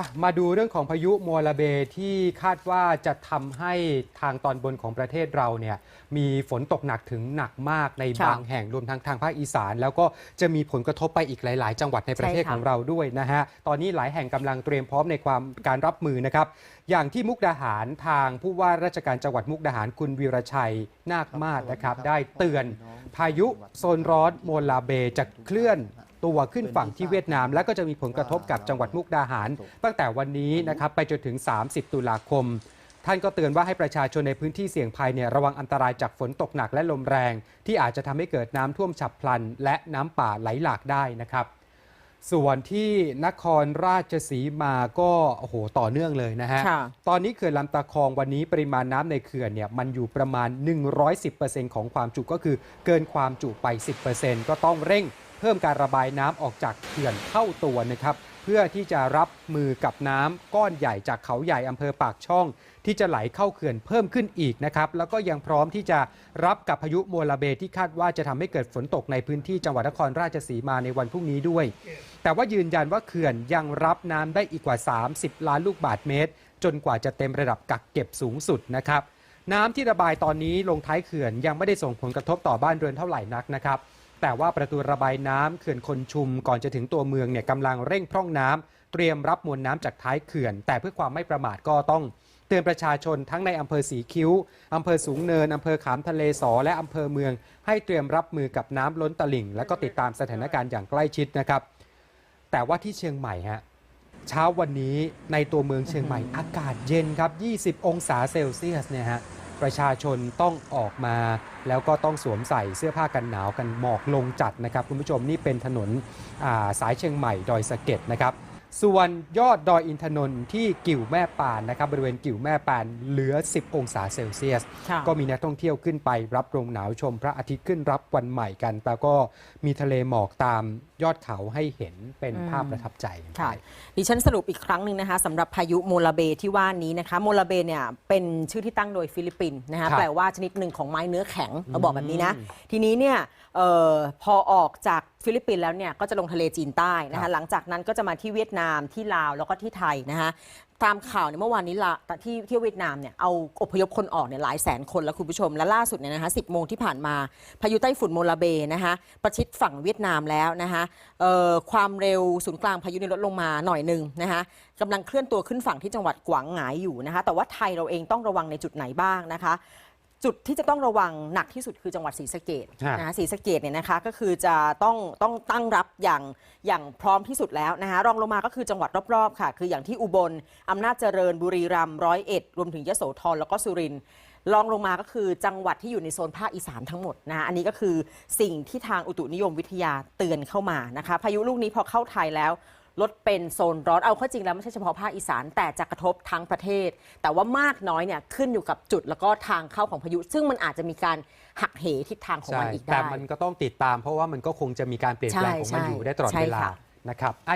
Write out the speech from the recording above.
อะมาดูเรื่องของพายุโมลาเบที่คาดว่าจะทำให้ทางตอนบนของประเทศเราเนี่ยมีฝนตกหนักถึงหนักมากในค่ะบางแห่งรวมทั้งทางภาคอีสาน แล้วก็จะมีผลกระทบไปอีกหลาย ๆ จังหวัดในประเทศใช่ค่ะของเราด้วยนะฮะตอนนี้หลายแห่งกำลังเตรียมพร้อมในความการรับมือนะครับ อย่างที่มุกดาหารทางผู้ว่าราชการจังหวัดมุกดาหารคุณวีรชัยนาคมาศนะครับ ได้เตือนพายุโซนร้อนโมลาเบจะเคลื่อน ตัวขึ้นฝั่งที่เวียดนาม และก็จะมีผลกระทบกับจังหวัดมุกดาหาร ตั้งแต่วันนี้นะครับไปจนถึง 30 ตุลาคม ท่านก็เตือนว่าให้ประชาชนในพื้นที่เสี่ยงภัยเนี่ยระวังอันตรายจากฝนตกหนักและลมแรง ที่อาจจะทำให้เกิดน้ำท่วมฉับพลัน และน้ำป่าไหลหลากได้นะครับส่วนที่นครราชสีมาก็โอ้โหต่อเนื่องเลยนะฮะค่ะตอนนี้เขื่อนลำตะคองวันนี้ปริมาณน้ำในเขื่อนเนี่ยมันอยู่ประมาณ 110%ของความจุก็คือเกินความจุไป 10%ก็ต้องเร่งเพิ่มการระบายน้ำออกจากเขื่อนเท่าตัวนะครับเพื่อที่จะรับมือกับน้ำก้อนใหญ่จากเขาใหญ่อำเภอปากช่อง ที่จะไหลเข้าเขื่อนเพิ่มขึ้นอีกนะครับแล้วก็ยังพร้อมที่จะรับกับพายุโมลาเบที่คาดว่าจะทำให้เกิดฝนตกในพื้นที่จังหวัดนครราชสีมาในวันพรุ่งนี้ด้วย แต่ว่ายืนยันว่าเขื่อนยังรับน้ำได้อีกกว่า 30 ล้านลูกบาทเมตร จนกว่าจะเต็มระดับกักเก็บสูงสุดนะครับน้ำที่ระบายตอนนี้ลงท้ายเขื่อนยังไม่ได้ส่งผลกระทบต่อบ้านเรือนเท่าไหร่นักนะครับ แต่ว่าประตูระบายน้ำเขื่อนคนชุมก่อนจะถึงตัวเมืองเนี่ยกำลังเร่งพร่องน้ำเตรียมรับมวลน้ำจากท้ายเขื่อน แต่เพื่อความไม่ประมาทก็ต้องเตือนประชาชนทั้งในอำเภอสีคิ้วอำเภอสูงเนินอำเภอขามทะเลสอและอำเภอเมือง ให้เตรียมรับมือกับน้ำล้นตลิ่ง และก็ติดตามสถานการณ์อย่างใกล้ชิดนะครับ แต่ว่าที่เชียงใหม่ฮะเช้าวันนี้ในตัวเมืองเชียงใหม่อากาศเย็นครับ 20 องศาเซลเซียสเนี่ยฮะ ประชาชนต้องออกมา แล้วก็ต้องสวมใส่เสื้อผ้ากันหนาวกันหมอกลงจัดนะครับคุณผู้ชมนี่เป็นถนนอ่าสายเชียงใหม่ดอยสะเก็ดนะครับส่วนยอดดอยอินทนนท์ที่กิ่วแม่ปานนะครับบริเวณกิ่วแม่ปานเหลือ 10 องศาเซลเซียสค่ะก็มีนักท่องเที่ยวขึ้นไปรับลมหนาวชมพระอาทิตย์ขึ้นรับวันใหม่กันแต่ก็มีทะเลหมอกตามยอดเขาให้เห็นเป็นภาพประทับใจค่ะดิฉันสรุปอีกครั้งหนึ่งนะคะสำหรับพายุโมลาเบที่ว่านี้นะคะโมลาเบเนี่ยเป็นชื่อที่ตั้งโดยฟิลิปปินส์นะคะแปลว่าชนิดหนึ่งของไม้เนื้อแข็งเราบอกแบบนี้นะ ทีนี้เนี่ยเออพอออกจากฟิลิปปินส์แล้วเนี่ยก็จะลงทะเลจีนใต้นะคะหลังจากนั้นก็จะมาที่เวียดนามที่ลาวแล้วก็ที่ไทยนะคะตามข่าวเนี่ยเมื่อวานนี้ละที่ที่เวียดนามเนี่ยเอาอพยพคนออกเนี่ยหลายแสนคนแล้วคุณผู้ชม และล่าสุดเนี่ยนะคะสิโมงที่ผ่านมาพายุไต้ฝุ่นโมลาเบนะคะประชิดฝั่งเวียดนามแล้วนะคะความเร็วศูนย์กลางพายุนี่ลดลงมาหน่อยหนึ่งนะคะกำลังเคลื่อนตัวขึ้นฝั่งที่จังหวัดกวางหงายอยู่นะคะแต่ว่าไทยเราเองต้องระวังในจุดไหนบ้างนะคะ จุดที่จะต้องระวังหนักที่สุดคือจังหวัดศรีสะเกดฮะนะคะศรีสะเกดเนี่ยนะคะก็คือจะต้องต้องตั้งรับอย่างอย่างพร้อมที่สุดแล้วนะคะรองลงมาก็คือจังหวัดรอบๆค่ะ คืออย่างที่อุบลอำนาจเจริญบุรีรัมย์ร้อยเอ็ดรวมถึงยโสธรแล้วก็สุรินทร์รองลงมาก็คือจังหวัดที่อยู่ในโซนภาคอีสานทั้งหมดนะคะอันนี้ก็คือสิ่งที่ทางอุตุนิยมวิทยาเตือนเข้ามานะคะพายุลูกนี้พอเข้าไทยแล้ว ลดเป็นโซนร้อนเอาเข้าจริงแล้วไม่ใช่เฉพาะภาคอีสานแต่จะกระทบทั้งประเทศ แต่ว่ามากน้อยเนี่ยขึ้นอยู่กับจุดแล้วก็ทางเข้าของพายุ ซึ่งมันอาจจะมีการหักเหทิศทางของใช่มันอีกได้แต่มันก็ต้องติดตามเพราะว่ามันก็คงจะมีการเปลี่ยนแปลงของมันใช่อยู่ได้ตลอดใช่เวลาค่ะนะครับ